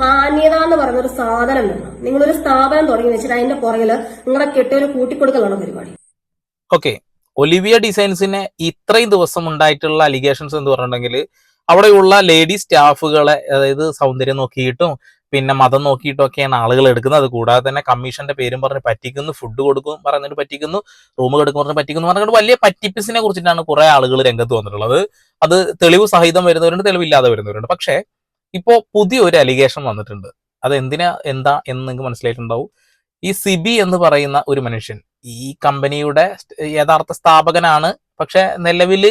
മാന്യത എന്ന് പറയുന്ന ഒരു സാധനം വേണം. നിങ്ങളൊരു സ്ഥാപനം തുടങ്ങി വെച്ചിട്ട് അതിന്റെ പുറകിൽ നിങ്ങളുടെ കെട്ടിയൊരു കൂട്ടിക്കൊടുക്കലാണ് പരിപാടി. ഓക്കെ. ഒലിവിയ ഡിസൈൻസിന് ഇത്രയും ദിവസം ഉണ്ടായിട്ടുള്ള അലിഗേഷൻസ് എന്ന് പറഞ്ഞിട്ടുണ്ടെങ്കിൽ അവിടെയുള്ള ലേഡി സ്റ്റാഫുകളെ അതായത് സൗന്ദര്യം നോക്കിയിട്ടും പിന്നെ മതം നോക്കിയിട്ടും ഒക്കെയാണ് ആളുകൾ എടുക്കുന്നത്. കൂടാതെ തന്നെ കമ്മീഷന്റെ പേരും പറഞ്ഞ് പറ്റിക്കുന്നു ഫുഡ് കൊടുക്കും പറഞ്ഞിട്ട് പറ്റിക്കുന്നു റൂം കൊടുക്കും പറഞ്ഞ് പറ്റിക്കുന്നു പറഞ്ഞിട്ട് വലിയ പറ്റിപ്പിസിനെ കുറിച്ചിട്ടാണ് കുറെ ആളുകൾ രംഗത്ത് വന്നിട്ടുള്ളത്. അത് തെളിവ് സഹിതം വരുന്നവരുണ്ട് തെളിവില്ലാതെ വരുന്നവരുണ്ട്. പക്ഷേ ഇപ്പോ പുതിയൊരു അലിഗേഷൻ വന്നിട്ടുണ്ട്. അത് എന്തിനാ എന്താ എന്ന് നിങ്ങൾക്ക് മനസ്സിലായിട്ടുണ്ടാവും. ഈ സിബി എന്ന് പറയുന്ന ഒരു മനുഷ്യൻ ഈ കമ്പനിയുടെ യഥാർത്ഥ സ്ഥാപകനാണ് പക്ഷെ നിലവിൽ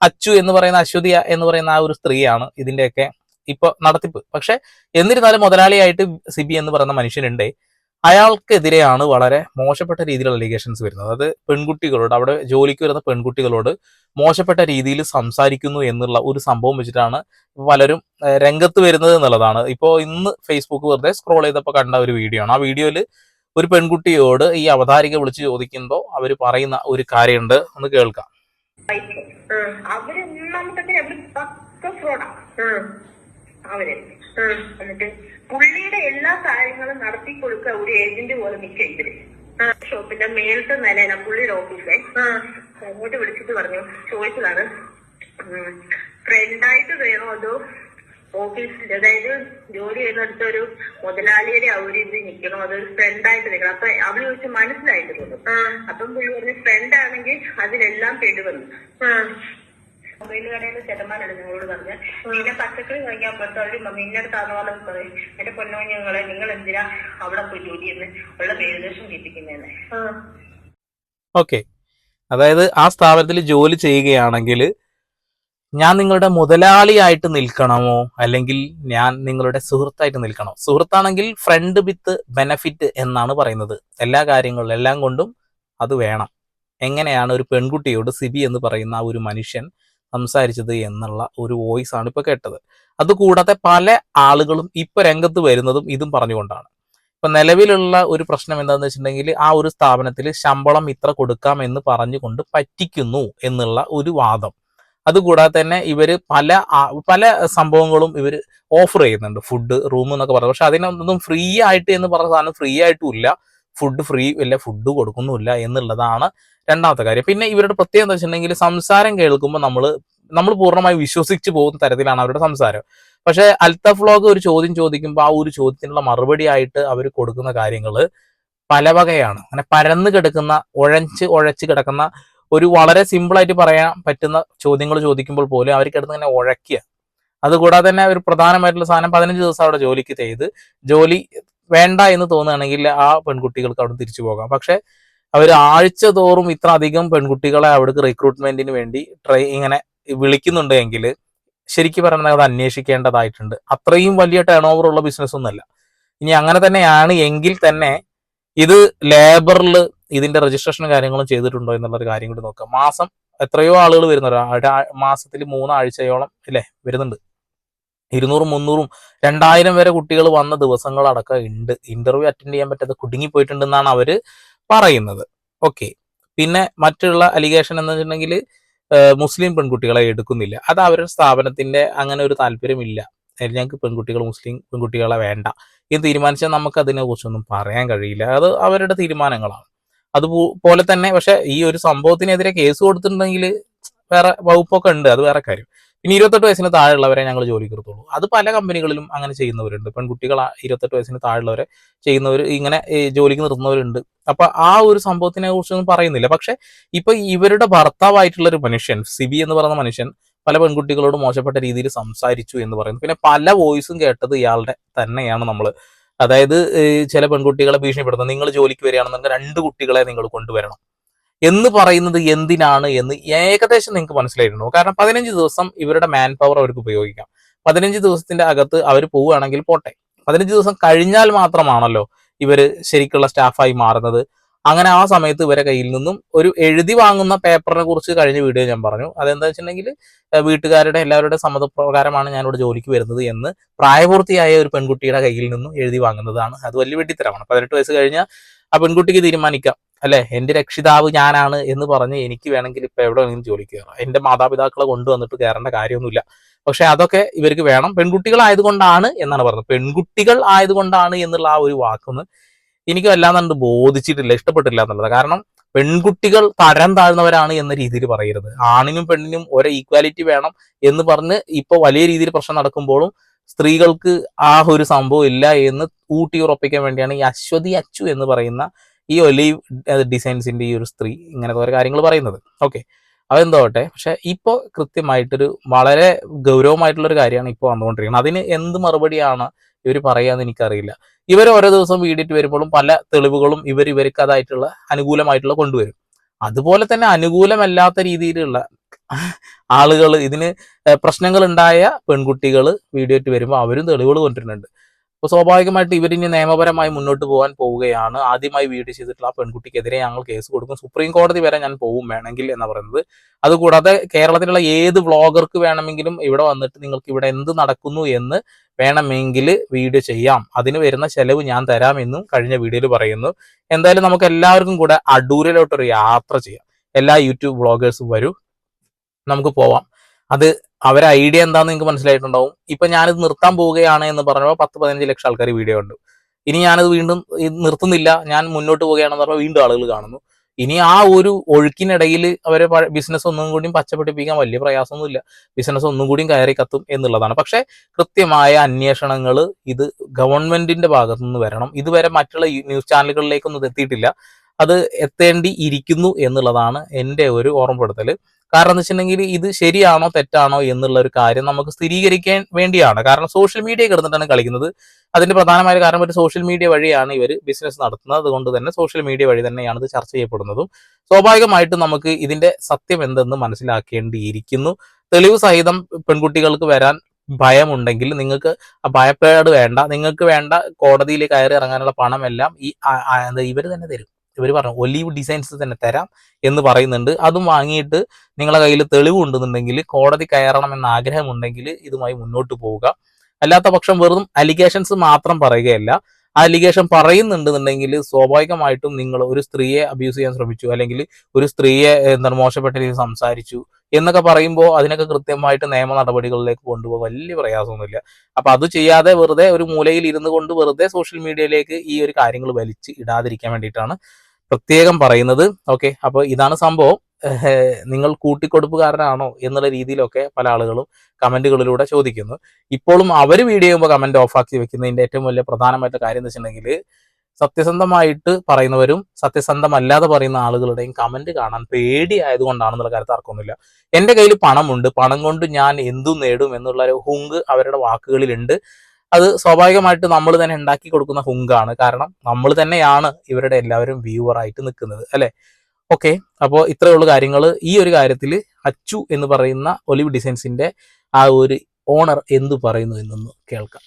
അച്ചു എന്ന് പറയുന്ന അശ്വതിയ എന്ന് പറയുന്ന ആ ഒരു സ്ത്രീയാണ് ഇതിന്റെയൊക്കെ ഇപ്പൊ നടത്തിപ്പ്. പക്ഷെ എന്നിരുന്നാലും മുതലാളിയായിട്ട് സിബി എന്ന് പറയുന്ന മനുഷ്യനുണ്ട് അയാൾക്കെതിരെയാണ് വളരെ മോശപ്പെട്ട രീതിയിലുള്ള അലിഗേഷൻസ് വരുന്നത്. അതായത് പെൺകുട്ടികളോട് അവിടെ ജോലിക്ക് വരുന്ന പെൺകുട്ടികളോട് മോശപ്പെട്ട രീതിയിൽ സംസാരിക്കുന്നു എന്നുള്ള ഒരു സംഭവം വെച്ചിട്ടാണ് പലരും രംഗത്ത് വരുന്നത് എന്നുള്ളതാണ്. ഇപ്പോൾ ഇന്ന് ഫേസ്ബുക്ക് വെറുതെ സ്ക്രോൾ ചെയ്തപ്പോൾ കണ്ട ഒരു വീഡിയോ ആണ്. ആ വീഡിയോയിൽ ഒരു പെൺകുട്ടിയോട് ഈ അവതാരിക വിളിച്ച് ചോദിക്കുമ്പോൾ അവർ പറയുന്ന ഒരു കാര്യമുണ്ട്. ഒന്ന് കേൾക്കാം. അവർ ഒന്നാമത്തെ അവർ. പക്ക പുള്ളിയുടെ എല്ലാ കാര്യങ്ങളും നടത്തി കൊടുക്കുക ഒരു ഏജന്റ് പോലെ നിൽക്കുക ഇവർ ഷോപ്പിന്റെ മേലത്തെ നിലയില പുള്ളിയുടെ ഓഫീസിലെ അങ്ങോട്ട് വിളിച്ചിട്ട് പറഞ്ഞു ചോദിച്ചതാണ് ഫ്രണ്ടായിട്ട് വേണോ അതോ ഓഫീസിൽ അതായത് ജോലി ചെയ്യുന്നിടത്ത് ഒരു മുതലാളിയുടെ ആ ഒരു ഇത് നിൽക്കണോ അതൊരു ഫ്രണ്ടായിട്ട് നിൽക്കണം? അപ്പൊ അവൾ ചോദിച്ചു മനസ്സിലായിട്ട് തോന്നും അപ്പം പുള്ളി പറഞ്ഞു ഫ്രണ്ട് ആണെങ്കിൽ അതിലെല്ലാം പെടുവന്നു മൊബൈൽ കടയിൽ ചേട്ടന്മാരാണ് നിങ്ങളോട് പറഞ്ഞത് പിന്നെ പച്ചക്കറി വാങ്ങിക്കാൻ നിന്നെടുത്താന്ന് പോലെ പറയും. എന്റെ പൊന്നോഞ്ഞങ്ങളെ നിങ്ങൾ എന്തിനാ അവിടെ പോയി ജോലി എന്ന് ഉള്ള പേരുദേശം കേൾപ്പിക്കുന്നതെന്ന് ഓക്കെ. അതായത് ആ സ്ഥാപനത്തിൽ ജോലി ചെയ്യുകയാണെങ്കിൽ ഞാൻ നിങ്ങളുടെ മുതലാളിയായിട്ട് നിൽക്കണമോ? അല്ലെങ്കിൽ ഞാൻ നിങ്ങളുടെ സുഹൃത്തായിട്ട് നിൽക്കണോ? സുഹൃത്താണെങ്കിൽ ഫ്രണ്ട് വിത്ത് ബെനഫിറ്റ് എന്നാണ് പറയുന്നത്. എല്ലാ കാര്യങ്ങളും എല്ലാം കൊണ്ടും അത് വേണം. എങ്ങനെയാണ് ഒരു പെൺകുട്ടിയോട് സിബി എന്ന് പറയുന്ന ആ ഒരു മനുഷ്യൻ സംസാരിച്ചത് എന്നുള്ള ഒരു വോയിസ് ആണ് ഇപ്പൊ കേട്ടത്. അതുകൂടാതെ പല ആളുകളും ഇപ്പൊ രംഗത്ത് വരുന്നതും ഇതും പറഞ്ഞുകൊണ്ടാണ്. ഇപ്പൊ നിലവിലുള്ള ഒരു പ്രശ്നം എന്താണെന്ന് വെച്ചിട്ടുണ്ടെങ്കിൽ ആ ഒരു സ്ഥാപനത്തിൽ ശമ്പളം ഇത്ര കൊടുക്കാം എന്ന് പറഞ്ഞുകൊണ്ട് പറ്റിക്കുന്നു എന്നുള്ള ഒരു വാദം. അതുകൂടാതെ തന്നെ ഇവർ പല പല സംഭവങ്ങളും ഇവർ ഓഫർ ചെയ്യുന്നുണ്ട്. ഫുഡ് റൂം എന്നൊക്കെ പറയുന്നത് പക്ഷെ അതിനൊന്നും ഫ്രീ ആയിട്ട് എന്ന് പറഞ്ഞ സാധനം ഫ്രീ ആയിട്ടും ഇല്ല. ഫുഡ് ഫ്രീ ഇല്ല ഫുഡ് കൊടുക്കുന്നുമില്ല എന്നുള്ളതാണ് രണ്ടാമത്തെ കാര്യം. പിന്നെ ഇവരുടെ പ്രത്യേകത എന്താ വെച്ചിട്ടുണ്ടെങ്കിൽ സംസാരം കേൾക്കുമ്പോൾ നമ്മൾ നമ്മൾ പൂർണമായി വിശ്വസിച്ച് പോകുന്ന തരത്തിലാണ് അവരുടെ സംസാരം. പക്ഷെ അൽത്തഫ് വ്ളോഗ് ഒരു ചോദ്യം ചോദിക്കുമ്പോൾ ആ ഒരു ചോദ്യത്തിനുള്ള മറുപടി ആയിട്ട് അവർ കൊടുക്കുന്ന കാര്യങ്ങൾ പല വകയാണ്. അങ്ങനെ പരന്ന് കിടക്കുന്ന ഉഴച്ച് ഉഴച്ച് കിടക്കുന്ന ഒരു വളരെ സിമ്പിളായിട്ട് പറയാൻ പറ്റുന്ന ചോദ്യങ്ങൾ ചോദിക്കുമ്പോൾ പോലും അവർ കിടന്ന് ഇങ്ങനെ ഉഴക്കുക അതുകൂടാതെ തന്നെ ഒരു പ്രധാനമായിട്ടുള്ള സാധനം പതിനഞ്ച് ദിവസം അവിടെ ജോലിക്ക് ചെയ്ത് ജോലി വേണ്ട എന്ന് തോന്നുകയാണെങ്കിൽ ആ പെൺകുട്ടികൾക്ക് അവിടെ തിരിച്ചു പോകാം. പക്ഷെ അവർ ആഴ്ച തോറും ഇത്ര അധികം പെൺകുട്ടികളെ അവിടേക്ക് റിക്രൂട്ട്മെന്റിന് വേണ്ടി ട്രൈ ഇങ്ങനെ വിളിക്കുന്നുണ്ട് എങ്കിൽ ശരിക്കും പറഞ്ഞാൽ അത് അന്വേഷിക്കേണ്ടതായിട്ടുണ്ട്. അത്രയും വലിയ ടേൺ ഓവർ ഉള്ള ബിസിനസ് ഒന്നല്ല ഇനി അങ്ങനെ തന്നെയാണ് എങ്കിൽ തന്നെ ഇത് ലേബറിൽ ഇതിന്റെ രജിസ്ട്രേഷനും കാര്യങ്ങളും ചെയ്തിട്ടുണ്ടോ എന്നുള്ള ഒരു കാര്യം കൂടി നോക്കാം. മാസം എത്രയോ ആളുകൾ വരുന്നുണ്ട് മാസത്തിൽ മൂന്നാഴ്ചയോളം അല്ലേ വരുന്നുണ്ട്. ഇരുന്നൂറും മുന്നൂറും രണ്ടായിരം വരെ കുട്ടികൾ വന്ന ദിവസങ്ങളടക്കം ഉണ്ട് ഇന്റർവ്യൂ അറ്റൻഡ് ചെയ്യാൻ പറ്റാതെ കുടുങ്ങി പോയിട്ടുണ്ടെന്നാണ് അവർ പറയുന്നത്. ഓക്കെ പിന്നെ മറ്റുള്ള അലിഗേഷൻ എന്ന് വെച്ചിട്ടുണ്ടെങ്കിൽ മുസ്ലിം പെൺകുട്ടികളെ എടുക്കുന്നില്ല. അത് അവരുടെ സ്ഥാപനത്തിന്റെ അങ്ങനെ ഒരു താല്പര്യമില്ല. ഞങ്ങൾക്ക് പെൺകുട്ടികൾ മുസ്ലിം പെൺകുട്ടികളെ വേണ്ട. എന്ന് തീരുമാനിച്ചാൽ നമുക്ക് അതിനെ കുറിച്ചൊന്നും പറയാൻ കഴിയില്ല. അത് അവരുടെ തീരുമാനങ്ങളാണ്. അതുപോലെ തന്നെ പക്ഷെ ഈ ഒരു സംഭവത്തിനെതിരെ കേസ് കൊടുത്തിട്ടുണ്ടെങ്കിൽ വേറെ വകുപ്പൊക്കെ ഉണ്ട് അത് വേറെ കാര്യം. പിന്നെ ഇരുപത്തെട്ട് വയസ്സിന് താഴെയുള്ളവരെ ഞങ്ങൾ ജോലിക്ക് എടുത്തുള്ളൂ അത് പല കമ്പനികളിലും അങ്ങനെ ചെയ്യുന്നവരുണ്ട്. പെൺകുട്ടികൾ ഇരുപത്തെട്ട് വയസ്സിന് താഴെയുള്ളവരെ ചെയ്യുന്നവർ ഇങ്ങനെ ജോലിക്ക് നിർത്തുന്നവരുണ്ട്. അപ്പൊ ആ ഒരു സംഭവത്തിനെ കുറിച്ചൊന്നും പറയുന്നില്ല. പക്ഷെ ഇപ്പൊ ഇവരുടെ ഭർത്താവായിട്ടുള്ള ഒരു മനുഷ്യൻ സിബി എന്ന് പറയുന്ന മനുഷ്യൻ പല പെൺകുട്ടികളോട് മോശപ്പെട്ട രീതിയിൽ സംസാരിച്ചു എന്ന് പറയുന്നു. പിന്നെ പല വോയിസും കേട്ടത് ഇയാളുടെ തന്നെയാണ് നമ്മൾ അതായത് ചില പെൺകുട്ടികളെ ഭീഷണിപ്പെടുത്തുന്നത് നിങ്ങൾ ജോലിക്ക് വരികയാണെന്നുണ്ടെങ്കിൽ രണ്ട് കുട്ടികളെ നിങ്ങൾ കൊണ്ടുവരണം. എന്ന് പറയുന്നത് എന്തിനാണ് എന്ന് ഏകദേശം നിങ്ങൾക്ക് മനസ്സിലായിട്ടുണ്ടോ കാരണം പതിനഞ്ച് ദിവസം ഇവരുടെ മാൻ പവർ അവർക്ക് ഉപയോഗിക്കാം. പതിനഞ്ച് ദിവസത്തിന്റെ അകത്ത് അവർ പോവുകയാണെങ്കിൽ പോട്ടെ. പതിനഞ്ച് ദിവസം കഴിഞ്ഞാൽ മാത്രമാണല്ലോ ഇവർ ശരിക്കുള്ള സ്റ്റാഫായി മാറുന്നത്. അങ്ങനെ ആ സമയത്ത് ഇവരെ കയ്യിൽ നിന്നും ഒരു എഴുതി വാങ്ങുന്ന പേപ്പറിനെ കുറിച്ച് കഴിഞ്ഞ വീഡിയോ ഞാൻ പറഞ്ഞു. അതെന്താ വെച്ചിട്ടുണ്ടെങ്കിൽ വീട്ടുകാരുടെ എല്ലാവരുടെ സമ്മതപ്രകാരമാണ് ഞാനിവിടെ ജോലിക്ക് വരുന്നത് എന്ന് പ്രായപൂർത്തിയായ ഒരു പെൺകുട്ടിയുടെ കയ്യിൽ നിന്നും എഴുതി വാങ്ങുന്നതാണ്. അത് വലിയ വെട്ടിത്തരമാണ്. പതിനെട്ട് വയസ്സ് കഴിഞ്ഞാൽ ആ പെൺകുട്ടിക്ക് തീരുമാനിക്കാം. അല്ലെ? എന്റെ രക്ഷിതാവ് ഞാനാണ് എന്ന് പറഞ്ഞ് എനിക്ക് വേണമെങ്കിൽ ഇപ്പൊ എവിടെ വേണമെങ്കിലും ജോലിക്ക് കയറാം. എന്റെ മാതാപിതാക്കളെ കൊണ്ടുവന്നിട്ട് കയറേണ്ട കാര്യമൊന്നുമില്ല. പക്ഷെ അതൊക്കെ ഇവർക്ക് വേണം. പെൺകുട്ടികളായതുകൊണ്ടാണ് എന്നാണ് പറഞ്ഞത്. പെൺകുട്ടികൾ ആയതുകൊണ്ടാണ് എന്നുള്ള ആ ഒരു വാക്കൊന്ന് എനിക്ക് വല്ലാതെ ബോധിച്ചിട്ടില്ല ഇഷ്ടപ്പെട്ടില്ല എന്നുള്ളത്. കാരണം പെൺകുട്ടികൾ തരം താഴ്ന്നവരാണ് എന്ന രീതിയിൽ പറയരുത്. ആണിനും പെണ്ണിനും ഒരേ ഈക്വാലിറ്റി വേണം എന്ന് പറഞ്ഞ് ഇപ്പൊ വലിയ രീതിയിൽ പ്രശ്നം നടക്കുമ്പോഴും സ്ത്രീകൾക്ക് ആ ഒരു സംഭവം ഇല്ല എന്ന് ഊട്ടി ഉറപ്പിക്കാൻ വേണ്ടിയാണ് ഈ അശ്വതി അച്ചു എന്ന് പറയുന്ന ഈ ഒലീവ് ഡിസൈൻസിന്റെ ഈ ഒരു സ്ത്രീ ഇങ്ങനത്തെ ഓരോ കാര്യങ്ങൾ പറയുന്നത്. ഓക്കെ. അതെന്തോട്ടെ പക്ഷെ ഇപ്പോൾ കൃത്യമായിട്ടൊരു വളരെ ഗൗരവമായിട്ടുള്ളൊരു കാര്യമാണ് ഇപ്പോൾ വന്നുകൊണ്ടിരിക്കുന്നത്. അതിന് എന്ത് മറുപടിയാണ് ഇവർ പറയാന്ന് എനിക്കറിയില്ല. ഇവർ ഓരോ ദിവസം വീടിട്ട് വരുമ്പോഴും പല തെളിവുകളും ഇവർ ഇവർക്ക് അതായിട്ടുള്ള അനുകൂലമായിട്ടുള്ള കൊണ്ടുവരും. അതുപോലെ തന്നെ അനുകൂലമല്ലാത്ത രീതിയിലുള്ള ആളുകൾ ഇതിന് പ്രശ്നങ്ങൾ ഉണ്ടായ പെൺകുട്ടികൾ വീഡിയോ ഇട്ട് വരുമ്പോൾ അവരും തെളിവുകൾ കൊണ്ടുവരുന്നുണ്ട്. അപ്പോൾ സ്വാഭാവികമായിട്ട് ഇവരിനി നിയമപരമായി മുന്നോട്ട് പോകാൻ പോവുകയാണ്. ആദ്യമായി വീട് ചെയ്തിട്ടുള്ള ആ പെൺകുട്ടിക്കെതിരെ ഞങ്ങൾ കേസ് കൊടുക്കും. സുപ്രീം കോടതി വരെ ഞാൻ പോകും വേണമെങ്കിൽ എന്ന് പറയുന്നത്. അതുകൂടാതെ കേരളത്തിലുള്ള ഏത് വ്ളോഗർക്ക് വേണമെങ്കിലും ഇവിടെ വന്നിട്ട് നിങ്ങൾക്ക് ഇവിടെ എന്ത് നടക്കുന്നു എന്ന് വേണമെങ്കിൽ വീഡിയോ ചെയ്യാം. അതിന് വരുന്ന ചെലവ് ഞാൻ തരാമെന്നും കഴിഞ്ഞ വീഡിയോയിൽ പറയുന്നു. എന്തായാലും നമുക്ക് എല്ലാവർക്കും കൂടെ അടൂരിലോട്ടൊരു യാത്ര ചെയ്യാം. എല്ലാ യൂട്യൂബ് വ്ളോഗേഴ്സും വരൂ. നമുക്ക് പോവാം. അത് അവരെ ഐഡിയ എന്താന്ന് നിങ്ങൾക്ക് മനസ്സിലായിട്ടുണ്ടാവും. ഇപ്പൊ ഞാനിത് നിർത്താൻ പോവുകയാണ് എന്ന് പറഞ്ഞപ്പോൾ പത്ത് പതിനഞ്ച് ലക്ഷം ആൾക്കാർ വീഡിയോ ഉണ്ട് ഇനി ഞാനത് വീണ്ടും നിർത്തുന്നില്ല. ഞാൻ മുന്നോട്ട് പോവുകയാണെന്ന് പറഞ്ഞാൽ വീണ്ടും ആളുകൾ കാണുന്നു. ഇനി ആ ഒരു ഒഴുക്കിനിടയിൽ അവരെ ബിസിനസ് ഒന്നും കൂടിയും പച്ചപ്പെട്ടിപ്പിക്കാൻ വലിയ പ്രയാസമൊന്നുമില്ല. ബിസിനസ് ഒന്നും കൂടിയും കയറി കത്തും എന്നുള്ളതാണ്. പക്ഷേ കൃത്യമായ അന്വേഷണങ്ങൾ ഇത് ഗവൺമെന്റിന്റെ ഭാഗത്തുനിന്ന് വരണം. ഇതുവരെ മറ്റുള്ള ന്യൂസ് ചാനലുകളിലേക്കൊന്നും എത്തിയിട്ടില്ല. അത് എത്തേണ്ടി ഇരിക്കുന്നു എന്നുള്ളതാണ് എന്റെ ഒരു ഓർമ്മപ്പെടുത്തൽ കാരണം എന്ന് വെച്ചിട്ടുണ്ടെങ്കിൽ ഇത് ശരിയാണോ തെറ്റാണോ എന്നുള്ള ഒരു കാര്യം നമുക്ക് സ്ഥിരീകരിക്കാൻ വേണ്ടിയാണ്. കാരണം സോഷ്യൽ മീഡിയ കിടന്നിട്ടാണ് കളിക്കുന്നത്. അതിന്റെ പ്രധാനമായ കാരണം ഒരു സോഷ്യൽ മീഡിയ വഴിയാണ് ഇവർ ബിസിനസ് നടത്തുന്നത്. അതുകൊണ്ട് തന്നെ സോഷ്യൽ മീഡിയ വഴി തന്നെയാണ് ഇത് ചർച്ച ചെയ്യപ്പെടുന്നതും. സ്വാഭാവികമായിട്ടും നമുക്ക് ഇതിന്റെ സത്യം എന്തെന്ന് മനസ്സിലാക്കേണ്ടിയിരിക്കുന്നു. തെളിവ് സഹിതം പെൺകുട്ടികൾക്ക് വരാൻ ഭയമുണ്ടെങ്കിൽ നിങ്ങൾക്ക് ഭയപ്പേട് വേണ്ട. നിങ്ങൾക്ക് വേണ്ട കോടതിയിൽ കയറി ഇറങ്ങാനുള്ള പണമെല്ലാം ഈ ഇവർ തന്നെ തരും. ഇവർ പറഞ്ഞു ഒലീവ് ഡിസൈൻസ് തന്നെ തരാം എന്ന് പറയുന്നുണ്ട്. അതും വാങ്ങിയിട്ട് നിങ്ങളുടെ കയ്യിൽ തെളിവ് ഉണ്ടെന്നുണ്ടെങ്കിൽ കോടതി കയറണം എന്ന ആഗ്രഹമുണ്ടെങ്കിൽ ഇതുമായി മുന്നോട്ട് പോവുക. അല്ലാത്ത പക്ഷം വെറും അലിഗേഷൻസ് മാത്രം പറയുകയല്ല. ആ അലിഗേഷൻ പറയുന്നുണ്ടെന്നുണ്ടെങ്കിൽ സ്വാഭാവികമായിട്ടും നിങ്ങൾ ഒരു സ്ത്രീയെ അബ്യൂസ് ചെയ്യാൻ ശ്രമിച്ചു അല്ലെങ്കിൽ ഒരു സ്ത്രീയെ എന്താണ് മോശപ്പെട്ട രീതിയിൽ സംസാരിച്ചു എന്നൊക്കെ പറയുമ്പോൾ അതിനൊക്കെ കൃത്യമായിട്ട് നിയമ നടപടികളിലേക്ക് കൊണ്ടുപോകാൻ വലിയ പ്രയാസമൊന്നുമില്ല. അപ്പൊ അത് ചെയ്യാതെ വെറുതെ ഒരു മൂലയിൽ ഇരുന്നു കൊണ്ട് വെറുതെ സോഷ്യൽ മീഡിയയിലേക്ക് ഈ ഒരു കാര്യങ്ങൾ വലിച്ച് ഇടാതിരിക്കാൻ വേണ്ടിയിട്ടാണ് പ്രത്യേകം പറയുന്നത് ഓക്കെ അപ്പോൾ ഇതാണ് സംഭവം. നിങ്ങൾ കൂട്ടിക്കൊടുപ്പുകാരനാണോ എന്നുള്ള രീതിയിലൊക്കെ പല ആളുകളും കമന്റുകളിലൂടെ ചോദിക്കുന്നു. ഇപ്പോഴും അവർ വീഡിയോ ചെയ്യുമ്പോൾ കമന്റ് ഓഫാക്കി വെക്കുന്നതിന്റെ ഏറ്റവും വലിയ പ്രധാനമായിട്ട് കാര്യം എന്ന് വെച്ചിട്ടുണ്ടെങ്കിൽ സത്യസന്ധമായിട്ട് പറയുന്നവരും സത്യസന്ധമല്ലാതെ പറയുന്ന ആളുകളുടെയും കമന്റ് കാണാൻ പേടി ആയതുകൊണ്ടാണെന്നുള്ള കാര്യത്തിൽ അർക്കൊന്നുമില്ല എന്റെ കയ്യിൽ പണമുണ്ട് പണം കൊണ്ട് ഞാൻ എന്തു നേടും എന്നുള്ള ഒരു ഹുങ്ക് അവരുടെ വാക്കുകളിലുണ്ട്. അത് സ്വാഭാവികമായിട്ട് നമ്മൾ തന്നെ ഉണ്ടാക്കി കൊടുക്കുന്ന ഹുങ്കാണ്. കാരണം നമ്മൾ തന്നെയാണ് ഇവരുടെ എല്ലാവരും വ്യൂവർ ആയിട്ട് നിൽക്കുന്നത് അല്ലെ? ഓക്കെ അപ്പോൾ ഇത്രയുള്ള കാര്യങ്ങൾ. ഈ ഒരു കാര്യത്തിൽ അച്ചു എന്ന് പറയുന്ന ഒലിവ് ഡിസൈൻസിന്റെ ആ ഒരു ഓണർ എന്തു പറയുന്നു എന്നൊന്ന് കേൾക്കാം.